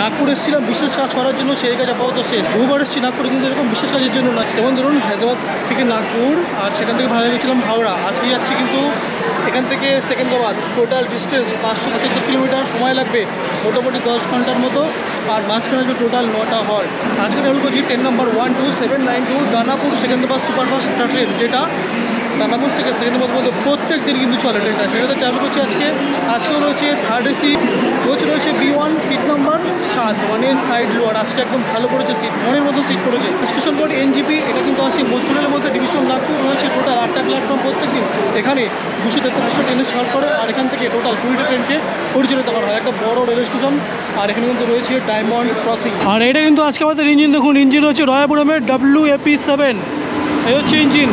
নাগপুর এসেছিলাম, বিশেষ কাজ করার জন্য সেই কাজ আপাতত শেষ। বহুবার এসেছি নাগপুরে, কিন্তু এরকম বিশেষ কাজের জন্য না যেমন ধরুন, হায়দ্রাবাদ থেকে নাগপুর, আর সেখান থেকে ভাড়া গেছিলাম হাওড়া। আজকে যাচ্ছি কিন্তু এখান থেকে সেকেন্দ্রাবাদ। টোটাল ডিস্টেন্স পাঁচশো পঁচাত্তর কিলোমিটার সময় লাগবে, মোটামুটি দশ ঘণ্টার মতো, আর মাঝখানে আসবে টোটাল নটা হল আজকে ট্রাভেল করছি train number one two seven nine two Danapur Secunderabad superfast train যেটা দানাপুর থেকে সেকেন্দ্রাবাদ মধ্যে প্রত্যেক দিন কিন্তু চলে ট্রেনটা সেটাতে ট্রাভেল করছি আজকে। আজকেও রয়েছে থার্ড এসি কোচ রয়েছে বি ওয়ান সিট নাম্বার সাত মানে সাইড লোয়ার, আজকে একদম ভালো করেছে সিট মনের মতো সিট করেছে। স্টেশন কোড এনজিপি, এটা কিন্তু আসে মধ্যরের মধ্যে ডিভিশন নাগপুর রয়েছে টোটাল আটটা প্ল্যাটফর্ম প্রত্যেক দিন এখানে দুশো তেতাল্লিশটা ট্রেনে সলভ করে, আর এখান থেকে টোটাল কুড়িটা ট্রেনকে পরিচালিত করা হয়। একটা বড় রেল স্টেশন আর এখানে কিন্তু রয়েছে ডায়মন্ড ক্রসিং আর এটা কিন্তু আজকে আমাদের ইঞ্জিন দেখুন ইঞ্জিন হচ্ছে রয়াপুরমের ডাব্লিউ এপি সেভেন এই হচ্ছে ইঞ্জিন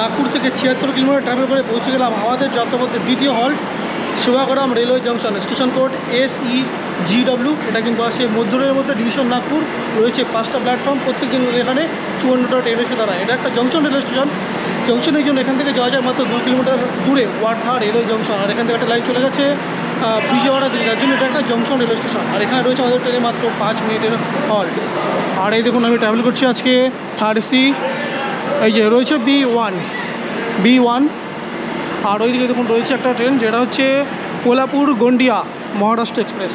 নাগপুর থেকে ছিয়াত্তর কিলোমিটার ট্রাভেল করে পৌঁছে গেলাম আমাদের যাত্রাপথের দ্বিতীয় হল Sevagram railway junction station code S E G W এটা কিন্তু আসে মধ্যরের মধ্যে ডিভিশন নাগপুর, রয়েছে পাঁচটা প্ল্যাটফর্ম প্রত্যেক দিন এখানে চুয়ান্নটা ট্রেন এসে দাঁড়ায়। এটা একটা জংশন রেলওয়ে স্টেশন। জংশনের জন্য এখান থেকে যাওয়া যায় মাত্র দু কিলোমিটার দূরে ওয়ার্ধা রেলওয়ে জংশন। আর এখান থেকে একটা লাইন চলে গেছে বিজয়ওয়াড়া যার জন্য এটা একটা জংশন রেলওয়ে স্টেশন। আর এখানে রয়েছে আমাদের ট্রেনে মাত্র পাঁচ মিনিটের হল্ট আর এই দেখুন, আমি ট্রাভেল করছি আজকে থার্ড এসি এই যে রয়েছে বি ওয়ান বি ওয়ান আর ওইদিকে দেখুন রয়েছে একটা ট্রেন, যেটা হচ্ছে কোলাপুর গন্ডিয়া মহারাষ্ট্র এক্সপ্রেস।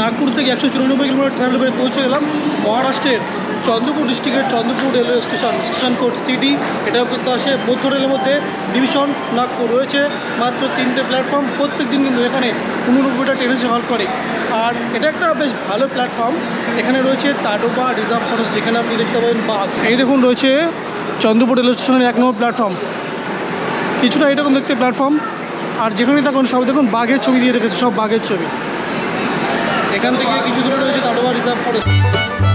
নাগপুর থেকে একশো চুরানব্বই কিলোমিটার ট্রাভেল করে পৌঁছে গেলাম। মহারাষ্ট্রের চন্দ্রপুর ডিস্ট্রিক্টের Chandrapur railway station station code CT এটাও কিন্তু আসে। মধ্য রেলের মধ্যে ডিভিশন নাগপুর রয়েছে। মাত্র তিনটে প্ল্যাটফর্ম প্রত্যেক দিন কিন্তু এখানে উননব্বইটা ট্রেন হল্ট করে। আর এটা একটা বেশ ভালো প্ল্যাটফর্ম এখানে রয়েছে তাডোবা রিজার্ভ ফরেস্ট যেখানে আপনি দেখতে পাবেন বাঘ। এই দেখুন রয়েছে চন্দ্রপুর রেলওয়ে স্টেশনের এক নম্বর প্ল্যাটফর্ম কিছুটা এরকম দেখতে প্ল্যাটফর্ম আর যেখানে দেখুন সব দেখুন বাঘের ছবি দিয়ে রেখেছে, সব বাঘের ছবি। এখান থেকে কিছু দূরে রয়েছে তাডোবা রিজার্ভ ফরেস্ট